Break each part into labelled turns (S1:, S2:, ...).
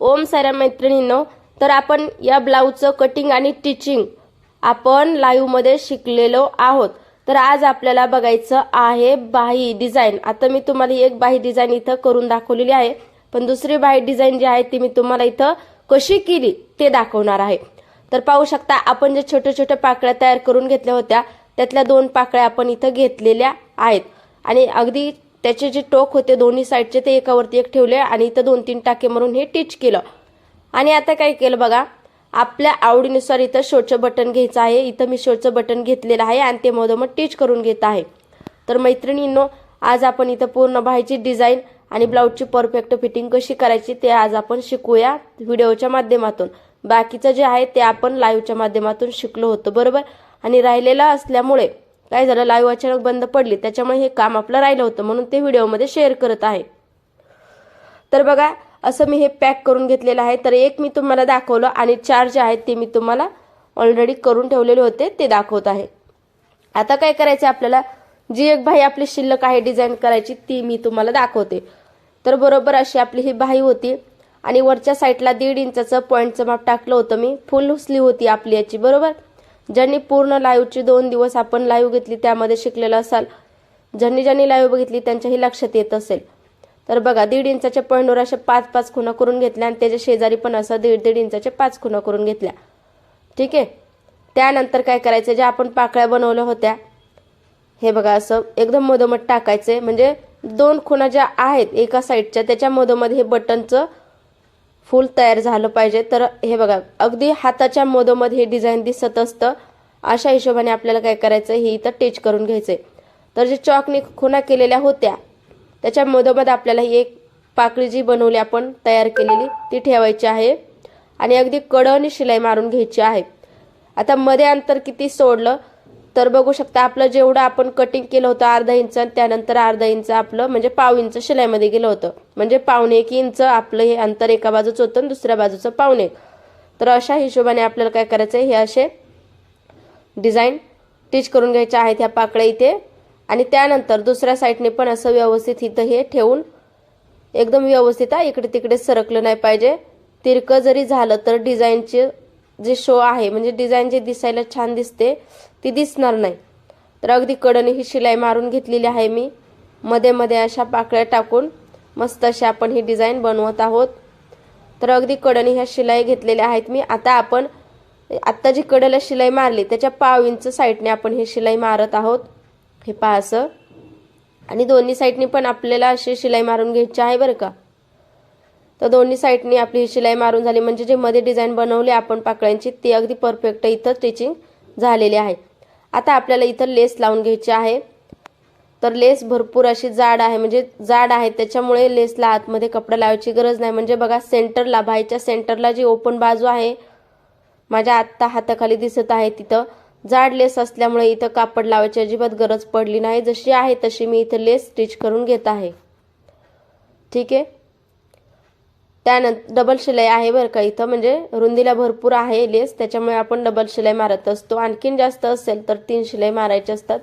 S1: ओम साऱ्या मैत्रिणींनो तर आपण या ब्लाऊजचं कटिंग आणि टिचिंग आपण लाईव्हमध्ये शिकलेलो आहोत. तर आज आपल्याला बघायचं आहे बाही डिझाईन आता मी तुम्हाला एक बाही डिझाईन इथं करून दाखवलेली आहे. पण दुसरी बाही डिझाईन जी आहे ती मी तुम्हाला इथं कशी केली ते दाखवणार आहे. तर पाहू शकता आपण जे छोट्या छोट्या पाकळ्या तयार करून घेतल्या होत्या त्यातल्या दोन पाकळ्या आपण इथं घेतलेल्या आहेत. आणि अगदी त्याचे जे टोक होते दोन्ही साईडचे ते एकावरती एक ठेवले आणि इथं दोन तीन टाके मारून हे टिच केलं. आणि आता काय केलं बघा आपल्या आवडीनुसार इथं शोचं बटन घ्यायचं आहे. इथं मी शोचं बटन घेतलेलं आहे आणि ते मधोमध टिच करून घेत आहे. तर मैत्रिणींनो आज आपण इथं पूर्ण बाहेरची डिझाईन आणि ब्लाऊजची परफेक्ट फिटिंग कशी करायची ते आज आपण शिकूया व्हिडिओच्या माध्यमातून. बाकीचं जे आहे ते आपण लाईव्हच्या माध्यमातून शिकलो होतो बरोबर? आणि राहिलेलं असल्यामुळे काय झालं? लाईव्ह अचानक बंद पडली. त्याच्यामुळे हे काम आपलं राहिलं होतं म्हणून ते व्हिडिओमध्ये शेअर करत आहे. तर बघा असं मी हे पॅक करून घेतलेलं आहे. तर एक मी तुम्हाला दाखवलं आणि चार जे आहेत ते मी तुम्हाला ऑलरेडी करून ठेवलेले होते ते दाखवत आहे. आता काय करायचं आपल्याला? जी एक भाई आपली शिल्लक आहे डिझाईन करायची ती मी तुम्हाला दाखवते. तर बरोबर अशी आपली ही बाही होती. आणि वरच्या साईडला दीड इंचाचं पॉईंटचं माप टाकलं होतं मी. फुल स्लीव होती आपली याची बरोबर? ज्यांनी पूर्ण लाईव्हची दोन दिवस आपण लाईव्ह घेतली त्यामध्ये शिकलेलं असाल ज्यांनी ज्यांनी लाईव्ह बघितली त्यांच्याही लक्षात येत असेल. तर बघा दीड इंचाच्या पॉईंटवर अशा पाच पाच खुणा करून घेतल्या आणि त्याच्या शेजारी पण असं दीड दीड इंचाच्या पाच खुणा करून घेतल्या. ठीक आहे? त्यानंतर काय करायचं? ज्या आपण पाकळ्या बनवल्या होत्या हे बघा असं एकदम मधोमध टाकायचे. म्हणजे दोन खुणा ज्या आहेत एका साईडच्या त्याच्या मधोमध हे बटनचं फुल तयार झालं पाहिजे. तर हे बघा अगदी हाताच्या मधोमध हे डिझाईन दिसत असतं. अशा हिशोबाने आपल्याला काय करायचं? हे इथं टेच करून घ्यायचंय. तर जे चॉकने खुणा केलेल्या होत्या त्याच्या मधोमध आपल्याला ही एक पाकळी जी बनवली आपण तयार केलेली ती ठेवायची आहे. आणि अगदी कडवणी शिलाई मारून घ्यायची आहे. आता मध्ये अंतर किती सोडलं? तर बघू शकता आपलं जेवढं आपण कटिंग केलं होतं अर्धा इंच आणि त्यानंतर अर्धा इंच आपलं म्हणजे पाव इंच शिलाईमध्ये गेलं होतं. म्हणजे पावणे एक इंच आपलं हे अंतर एका बाजूचं होतं आणि दुसऱ्या बाजूचं पावणे एक. तर अशा हिशोबाने आपल्याला काय करायचं आहे हे असे डिझाईन टिच करून घ्यायचे आहेत ह्या पाकळ्या इथे. आणि त्यानंतर दुसऱ्या साईडने पण असं व्यवस्थित इथं हे ठेवून एकदम व्यवस्थित आहे इकडे तिकडे सरकलं नाही पाहिजे. तिरकं जरी झालं तर डिझाईनचे जे शो आहे म्हणजे डिझाईन जे दिसायला छान दिसते ती दिसणार नाही. तर अगदी कडने ही शिलाई मारून घेतलेली आहे मी. मध्ये मध्ये अशा पाकळ्या टाकून मस्त अशी आपण ही डिझाईन बनवत आहोत. तर अगदी कडने ह्या शिलाई घेतलेल्या आहेत मी. आता आपण आत्ता जी कडेला शिलाई मारली त्याच्या पाव इंच साईडने आपण ही शिलाई मारत आहोत. हे पहा असं. आणि दोन्ही साईडनी पण आपल्याला अशी शिलाई मारून घ्यायची आहे बरं का. तर दोन्ही साईडनी आपली ही शिलाई मारून झाली. म्हणजे जे मध्ये डिझाईन बनवली आपण पाकळ्यांची ती अगदी परफेक्ट इथं स्टिचिंग झालेली आहे. आता आपल्याला इथं लेस लावून घ्यायची आहे. तर लेस भरपूर अशी जाड आहे म्हणजे जाड आहे त्याच्यामुळे लेसला आतमध्ये कपडा लावायची गरज नाही. म्हणजे बघा सेंटरला बाहेरच्या सेंटरला जी ओपन बाजू आहे माझ्या आत्ता हाताखाली दिसत आहे तिथं. जाड लेस असल्यामुळे इथं कापड लावायची अजिबात गरज पडली नाही. जशी आहे तशी मी इथं लेस स्टिच करून घेत आहे. ठीक आहे? त्यानंतर डबल शिलाई आहे बरं का इथं. म्हणजे रुंदीला भरपूर आहे लेस. त्याच्यामुळे आपण डबल शिलाई मारत असतो. आणखीन जास्त असेल तर तीन शिलाई मारायचे असतात.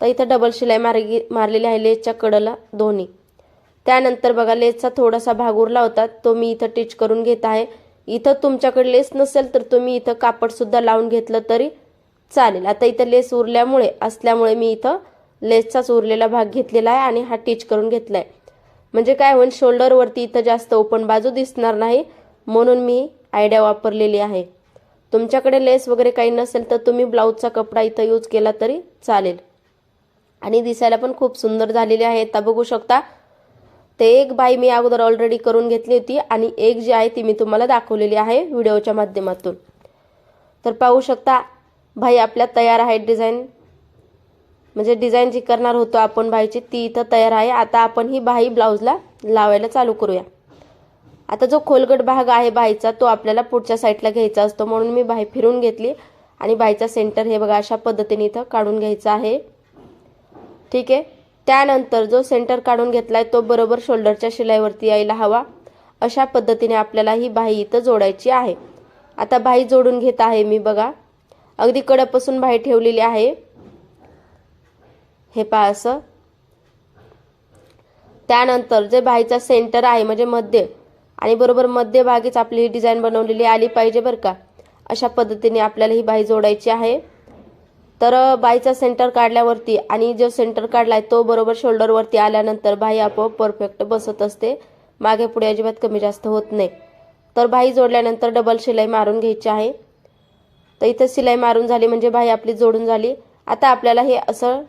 S1: तर इथं डबल शिलाई मारगी मारलेली आहे लेसच्या कडला दोन्ही. त्यानंतर बघा लेसचा थोडासा भाग उरला होता. तो मी इथं टिच करून घेत आहे. इथं तुमच्याकडे लेस नसेल तर तुम्ही इथं कापडसुद्धा लावून घेतलं तरी चालेल. आता इथं लेस उरल्यामुळे असल्यामुळे मी इथं लेसचाच उरलेला भाग घेतलेला आहे आणि हा टिच करून घेतला आहे म्हणजे काय होईल शोल्डरवरती इथं जास्त ओपन बाजू दिसणार नाही म्हणून मी आयडिया वापरलेली आहे. तुमच्याकडे लेस वगैरे काही नसेल तर तुम्ही ब्लाऊजचा कपडा इथं यूज केला तरी चालेल. आणि दिसायला पण खूप सुंदर झालेली आहे. आता बघू शकता ते एक बाई मी अगोदर ऑलरेडी करून घेतली होती आणि एक जी आहे ती मी तुम्हाला दाखवलेली आहे व्हिडिओच्या माध्यमातून. तर पाहू शकता भाई आपल्या तयार आहे डिझाईन म्हणजे डिझाईन जी करणार होतो आपण बाईची ती इथं तयार आहे. आता आपण ही बाई ब्लाऊजला लावायला चालू करूया. आता जो खोलगट भाग आहे बाईचा तो आपल्याला पुढच्या साईडला घ्यायचा असतो. म्हणून मी बाई फिरून घेतली. आणि बाईचा सेंटर हे बघा अशा पद्धतीने इथं काढून घ्यायचा आहे. ठीक आहे? त्यानंतर जो सेंटर काढून घेतलाय तो बरोबर शोल्डरच्या शिलाईवरती यायला हवा. अशा पद्धतीने आपल्याला ही बाई इथं जोडायची आहे. आता बाई जोडून घेत आहे मी बघा. अगदी कडपासून बाई ठेवलेली आहे. हे पहा असं. त्यानंतर जे बाईचा सेंटर आहे म्हणजे मध्य आणि बरोबर मध्यभागीच आपली ही डिझाईन बनवलेली आली पाहिजे बरं का. अशा पद्धतीने आपल्याला ही बाही जोडायची आहे. तर बाईचा सेंटर काढल्यावरती आणि जो सेंटर काढलाय तो बरोबर शोल्डरवरती आल्यानंतर बाई आपोआप परफेक्ट बसत असते. मागे पुढे अजिबात कमी जास्त होत नाही. तर बाई जोडल्यानंतर डबल शिलाई मारून घ्यायची आहे. तर इथं शिलाई मारून झाली म्हणजे बाई आपली जोडून झाली. आता आपल्याला हे असं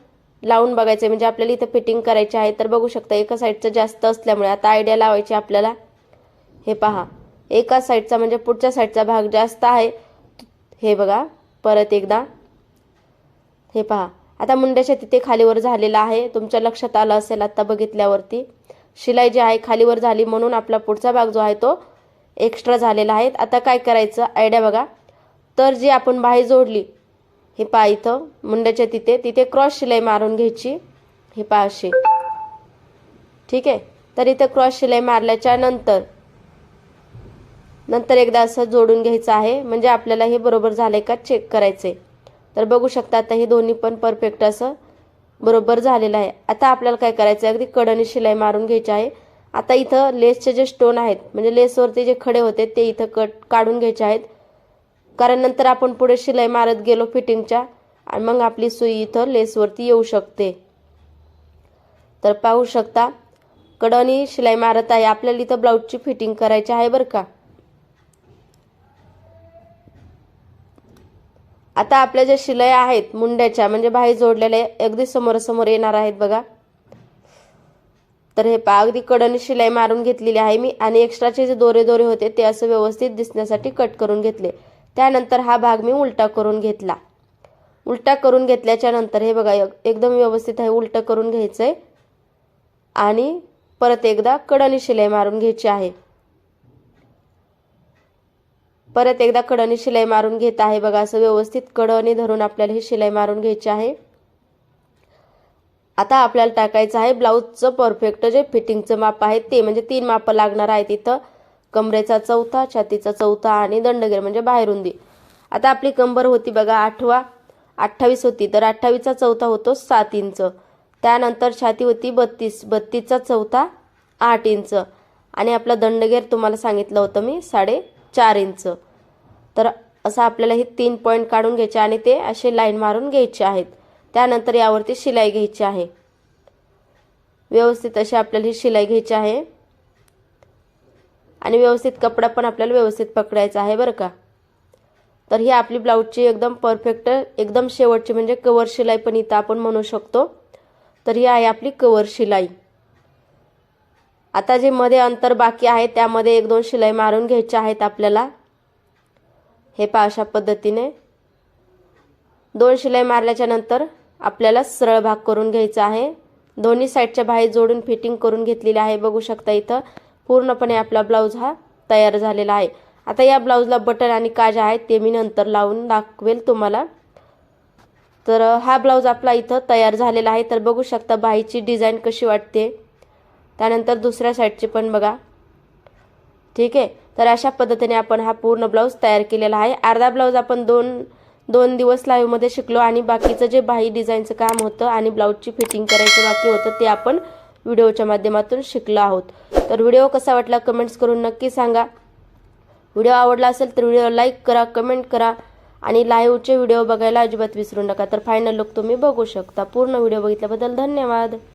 S1: लावून बघायचं आहे म्हणजे आपल्याला इथं फिटिंग करायची आहे. तर बघू शकता एका साईडचं जास्त असल्यामुळे आता आयडिया लावायची आपल्याला. हे पहा. एका साईडचा म्हणजे पुढच्या साईडचा भाग जास्त आहे. हे बघा. परत एकदा. हे पहा. आता मुंड्याच्या तिथे खालीवर झालेला आहे. तुमच्या लक्षात आलं असेल आता बघितल्यावरती. शिलाई जी आहे खालीवर झाली म्हणून आपला पुढचा भाग जो आहे तो एक्स्ट्रा झालेला आहे. आता काय करायचं? आयडिया बघा. तर जी आपण बाही जोडली हे पहा इथं मुंड्याच्या तिथे. तिथे क्रॉस शिलाई मारून घ्यायची. हे पहा अशी. ठीक आहे? तर इथं क्रॉस शिलाई मारल्याच्या नंतर नंतर एकदा असं जोडून घ्यायचं आहे. म्हणजे आपल्याला हे बरोबर झालंय का? चेक करायचंय. तर बघू शकता आता हे दोन्ही पण परफेक्ट असं बरोबर झालेलं आहे. आता आपल्याला काय करायचं आहे अगदी कडनी शिलाई मारून घ्यायची आहे. आता इथं लेसचे जे स्टोन आहेत म्हणजे लेसवरती जे खडे होते ते इथं कट काढून घ्यायचे आहेत. कारण नंतर आपण पुढे शिलाई मारत गेलो फिटिंगच्या आणि मग आपली सुई इथं लेसवरती येऊ शकते. तर पाहू शकता कडनी शिलाई मारत आहे. आपल्याला इथं ब्लाऊजची फिटिंग करायची आहे बरं का? आता आपल्या ज्या शिलाई आहेत मुंड्याच्या म्हणजे बाहेर जोडलेल्या अगदी समोरासमोर येणार आहेत बघा. तर हे पा अगदी कडनी शिलाई मारून घेतलेली आहे मी आणि एक्स्ट्राचे जे दोरे दोरे होते ते असं व्यवस्थित दिसण्यासाठी कट करून घेतले. त्यानंतर हा भाग मी उलटा करून घेतला. उलटा करून घेतल्याच्या नंतर हे बघा एकदम व्यवस्थित आहे उलटं करून घ्यायचंय. आणि परत एकदा कडनी शिलाई मारून घ्यायची आहे. परत एकदा कडनी शिलाई मारून घेत आहे बघा असं व्यवस्थित कडनी धरून आपल्याला ही शिलाई मारून घ्यायची आहे. आता आपल्याला टाकायचं आहे ब्लाऊजचं परफेक्ट जे फिटिंगचं माप आहे ते म्हणजे तीन मापं लागणार आहेत इथं. कमरेचा चौथा छातीचा चौथा आणि दंडगेर म्हणजे बाहेरुंदी. आता आपली कंबर होती बघा आठवा अठ्ठावीस होती. तर अठ्ठावीसचा चौथा होतो सात इंच. त्यानंतर छाती होती बत्तीस बत्तीसचा चौथा आठ इंच. आणि आपला दंडगेर तुम्हाला सांगितलं होतं मी साडे चार इंच. तर असं आपल्याला हे तीन पॉईंट काढून घ्यायचे आणि ते असे लाईन मारून घ्यायचे आहेत. त्यानंतर यावरती शिलाई घ्यायची आहे. व्यवस्थित अशी आपल्याला ही शिलाई घ्यायची आहे. आणि व्यवस्थित कपडा पण आपल्याला व्यवस्थित पकडायचा आहे बरं का? तर ही आपली ब्लाऊजची एकदम परफेक्ट एकदम शेवटची म्हणजे कवर शिलाई पण इथं आपण म्हणू शकतो. तर ही आहे आपली कवर शिलाई. आता जे मध्ये अंतर बाकी आहे त्यामध्ये एक दोन शिलाई मारून घ्यायच्या आहेत आपल्याला. हे पा अशा पद्धतीने. दोन शिलाई मारल्याच्या नंतर आपल्याला सरळ भाग करून घ्यायचा आहे. दोन्ही साईडच्या बाहेर जोडून फिटिंग करून घेतलेली आहे बघू शकता इथं. पूर्णपणे आपला ब्लाऊज हा तयार झालेला आहे. आता या ब्लाऊजला बटन आणि काज आहेत ते मी नंतर लावून दाखवेल तुम्हाला. तर हा ब्लाऊज आपला इथं तयार झालेला आहे. तर बघू शकता बाईची डिझाईन कशी वाटते. त्यानंतर दुसऱ्या साईडची पण बघा. ठीक आहे? तर अशा पद्धतीने आपण हा पूर्ण ब्लाऊज तयार केलेला आहे. अर्धा ब्लाऊज आपण दोन दोन दिवस लाईव्हमध्ये शिकलो आणि बाकीचं जे बाही डिझाईनचं काम होतं आणि ब्लाऊजची फिटिंग करायचं बाकी होतं ते आपण व्हिडिओच्या माध्यमातून शिकलो आहोत. तर व्हिडिओ कसा वाटला कमेंट्स करून नक्की सांगा. व्हिडिओ आवडला असेल तर व्हिडिओ लाईक करा कमेंट करा आणि लाईव्हचे व्हिडिओ बघायला अजिबात विसरू नका. तर फायनल लुक तुम्ही बघू शकता. पूर्ण व्हिडिओ बघितल्याबद्दल धन्यवाद.